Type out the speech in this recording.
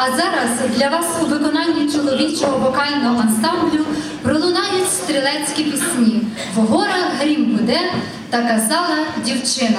А зараз для вас у виконанні чоловічого вокального ансамблю пролунають стрілецькі пісні в горах грім буде та казала дівчина.